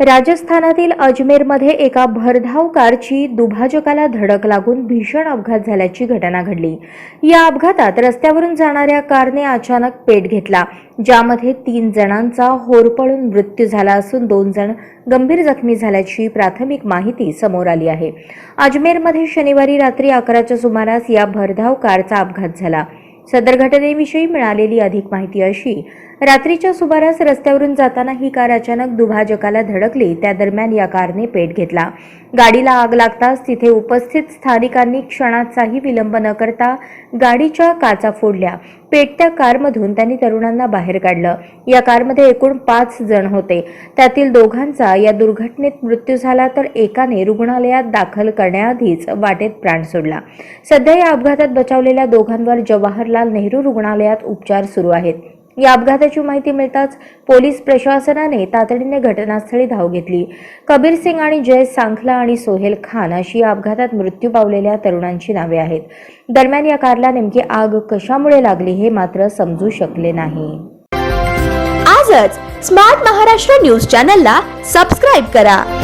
राजस्थानातील अजमेरमध्ये एका भरधाव कारची दुभाजकाला धडक लागून भीषण अपघात झाल्याची घटना घडली. या अपघातात रस्त्यावरून जाणाऱ्या कारने अचानक पेट घेतला ज्यामध्ये तीन जणांचा होरपळून मृत्यू झाला असून दोन जण गंभीर जखमी झाल्याची प्राथमिक माहिती समोर आली आहे. अजमेरमध्ये शनिवारी रात्री अकराच्या सुमारास या भरधाव कारचा अपघात झाला. सदर घटनेविषयी मिळालेली अधिक माहिती अशी रात्रीच्या सुमारास रस्त्यावरून जाताना ही कार अचानक दुभाजकाला धडकली त्या दरम्यान या कारने पेट घेतला. गाडीला आग लागताच तिथे उपस्थित स्थानिकांनी क्षणाचाही विलंब न करता गाडीच्या काचा फोडल्या. पेटत्या कारमधून त्यांनी तरुणांना बाहेर काढलं. या कारमध्ये एकूण पाच जण होते. त्यातील दोघांचा या दुर्घटनेत मृत्यू झाला तर एकाने रुग्णालयात दाखल करण्याआधीच वाटेत प्राण सोडला. सध्या या अपघातात बचावलेल्या दोघांवर जवाहरलाल नेहरू रुग्णालयात उपचार सुरू आहेत. या अपघाताची माहिती मिळताच पोलीस प्रशासनाने तातडीने घटनास्थळी धाव घेतली. कबीर सिंग आणि जय सांखला आणि सोहेल खान अशी या अपघातात मृत्यू पावलेल्या तरुणांची नावे आहेत. दरम्यान या कारला नेमकी आग कशामुळे लागली हे मात्र समजू शकले नाही. आजच स्मार्ट महाराष्ट्र न्यूज चॅनलला सबस्क्राईब करा.